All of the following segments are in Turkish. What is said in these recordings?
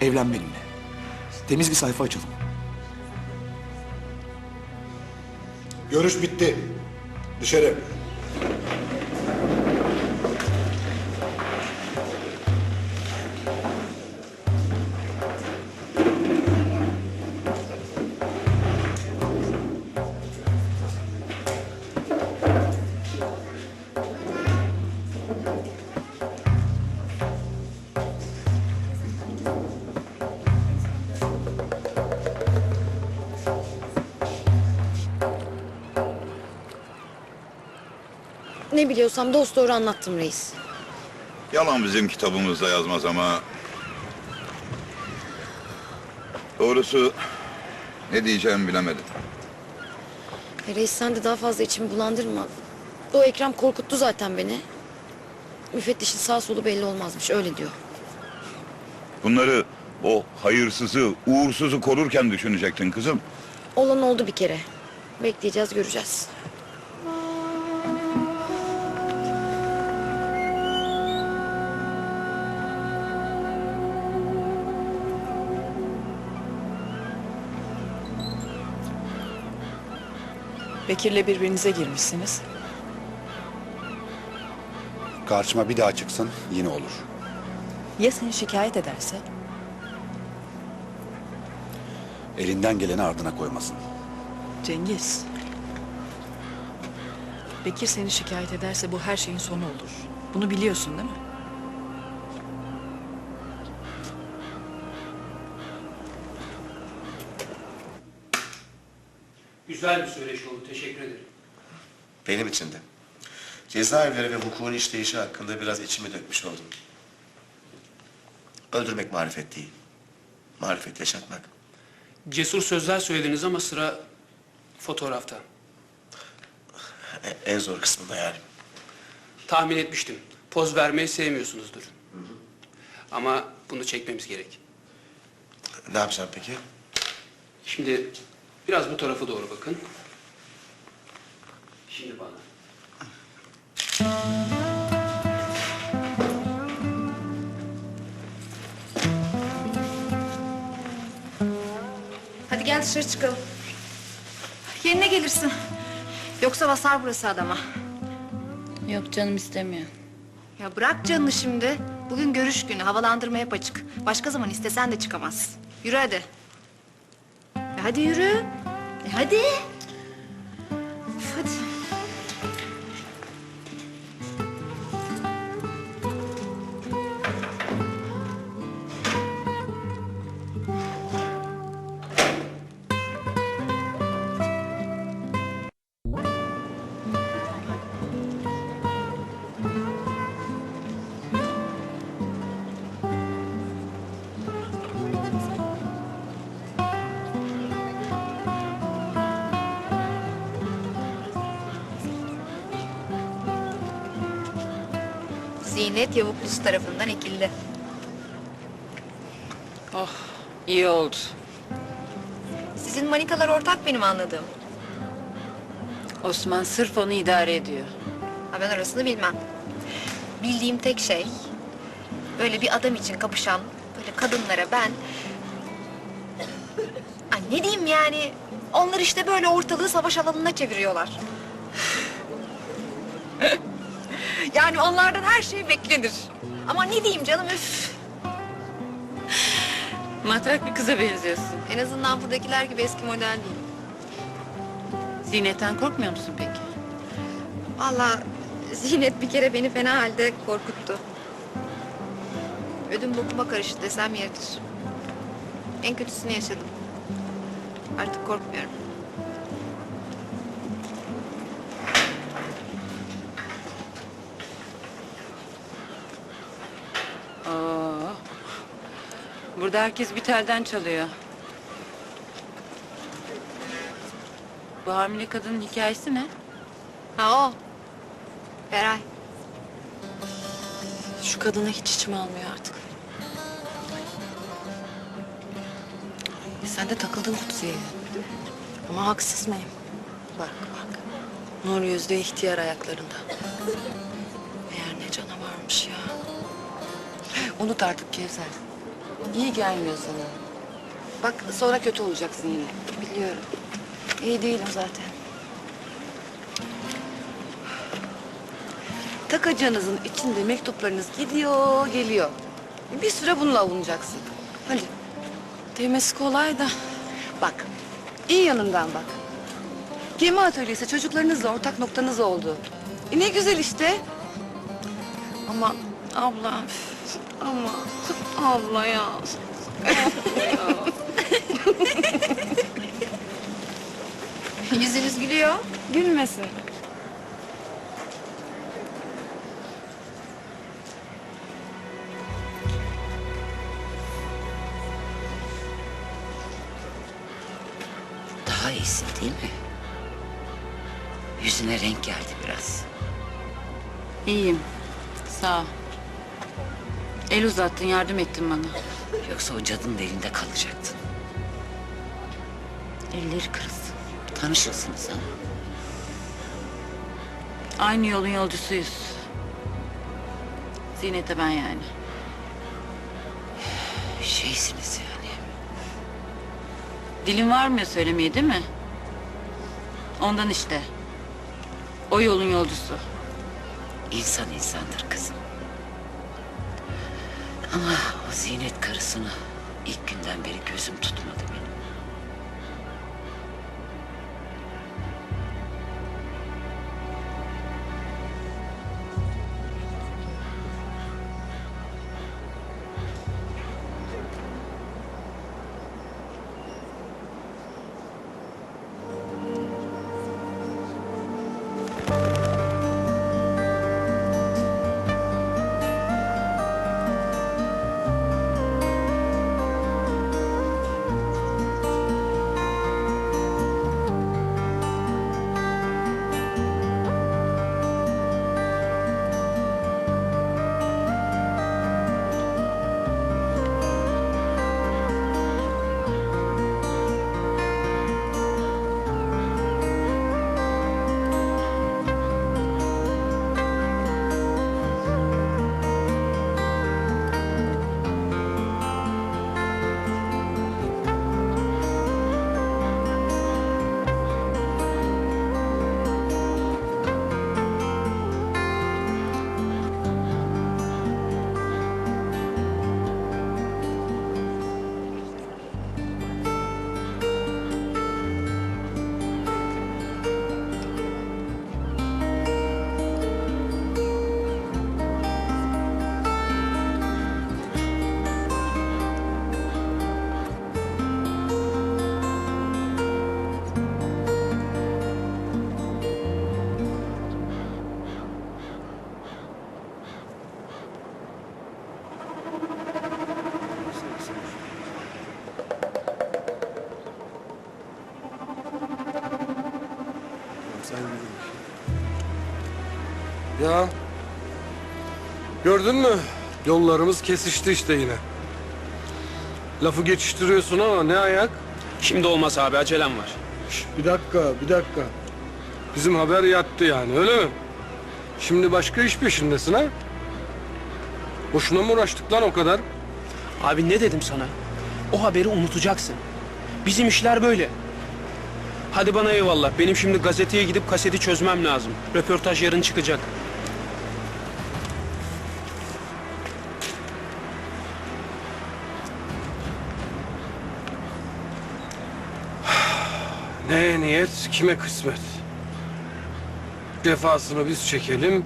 Evlen benimle. Temiz bir sayfa açalım. Görüş bitti. Dışarı. Ne biliyorsam dost doğru anlattım reis. Yalan bizim kitabımızda yazmaz ama... Doğrusu ne diyeceğimi bilemedim. E, reis sen de daha fazla içimi bulandırma. O Ekrem korkuttu zaten beni. Müfettişin sağ solu belli olmazmış öyle diyor. Bunları o hayırsızı, uğursuzu korurken düşünecektin kızım. Olan oldu bir kere. Bekleyeceğiz göreceğiz. Bekir'le birbirinize girmişsiniz. Karşıma bir daha çıksın yine olur. Ya seni şikayet ederse? Elinden geleni ardına koymasın. Cengiz. Bekir seni şikayet ederse bu her şeyin sonu olur. Bunu biliyorsun değil mi? Güzel bir söyleşi oldu. Teşekkür ederim. Benim için de. Cezaevleri ve hukukun işleyişi hakkında biraz içimi dökmüş oldum. Öldürmek marifet değil. Marifet yaşatmak. Cesur sözler söylediniz ama sıra fotoğrafta. E- en zor kısmında yani. Tahmin etmiştim. Poz vermeyi sevmiyorsunuzdur. Ama bunu çekmemiz gerek. Ne yapacağım peki? Şimdi biraz bu tarafa doğru bakın. Şimdi bana. Hadi gel dışarı çıkalım. Yerine gelirsin. Yoksa basar burası adama. Yok canım istemiyor. Ya bırak canını şimdi. Bugün görüş günü. Havalandırma hep açık. Başka zaman istesen de çıkamaz. Yürü hadi. E hadi yürü. E hadi. Üf, hadi. Zinet Yavuklusu tarafından ekildi. Oh, iyi oldu. Sizin manitalar ortak benim anladığım. Osman sırf onu idare ediyor. Ha ben orasını bilmem. Bildiğim tek şey... ...böyle bir adam için kapışan böyle kadınlara ben... Ay ne diyeyim yani... ...onlar işte böyle ortalığı savaş alanına çeviriyorlar. Yani onlardan her şey beklenir. Ama ne diyeyim canım üf. Matrak bir kıza benziyorsun. En azından buradakiler gibi eski model değil. Zinetten korkmuyor musun peki? Vallahi Zinet bir kere beni fena halde korkuttu. Ödüm bokuma karıştı desem yeridir. En kötüsünü yaşadım. Artık korkmuyorum. Burada herkes bir telden çalıyor. Bu hamile kadının hikayesi ne? Ha o. Beray. Şu kadına hiç içim almıyor artık. Sen de takıldın Kutsi'ye. Ama haksız mıyım? Bak bak. Nur yüzlü ihtiyar ayaklarında. Meğer ne canavarmış ya. Unut artık Kevser. İyi gelmiyor sana. Bak sonra kötü olacaksın yine. Biliyorum. İyi değilim zaten. Takacağınızın içinde mektuplarınız gidiyor, geliyor. Bir süre bununla avunacaksın. Hadi. Demesi kolay da. Bak, iyi yanından bak. Gemi atölyesi çocuklarınızla ortak noktanız oldu. E ne güzel işte. Ama abla, ama abla ya. Yüzünüz gülüyor. Gülmesin. Daha iyisin değil mi? Yüzüne renk geldi biraz. İyiyim. Sağ ol. El uzattın, yardım ettin bana. Yoksa o cadının elinde kalacaktın. Elleri kırılsın. Tanışırsınız ha. Aynı yolun yolcusuyuz. Zinete ben yani. Şeysiniz yani. Dilin varmıyor söylemeye değil mi? Ondan işte. O yolun yolcusu. İnsan insandır kızım. Ama o zinet karısını ilk günden beri gözüm tutmadı benim. Ya. Gördün mü? Yollarımız kesişti işte yine. Lafı geçiştiriyorsun ama ne ayak? Şimdi olmaz abi acelem var. Şş, bir dakika, bir dakika. Bizim haber yattı yani öyle mi? Şimdi başka iş peşindesin ha? Boşuna mı uğraştık lan o kadar? Abi ne dedim sana? O haberi unutacaksın. Bizim işler böyle. Hadi bana eyvallah. Benim şimdi gazeteye gidip kaseti çözmem lazım. Röportaj yarın çıkacak. Ne niyet, kime kısmet? Cefasını biz çekelim,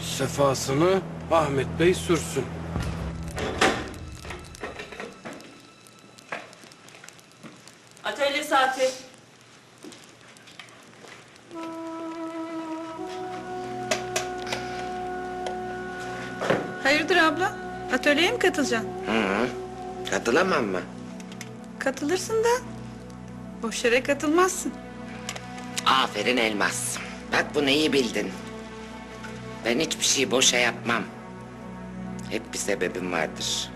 sefasını Ahmet Bey sürsün. Atölye saati. Hayırdır abla? Atölyeye mi katılacaksın? Katılamam mı? Katılırsın da boş yere katılmazsın. Aferin Elmas. Bak bunu iyi bildin. Ben hiçbir şey boşa yapmam. Hep bir sebebim vardır.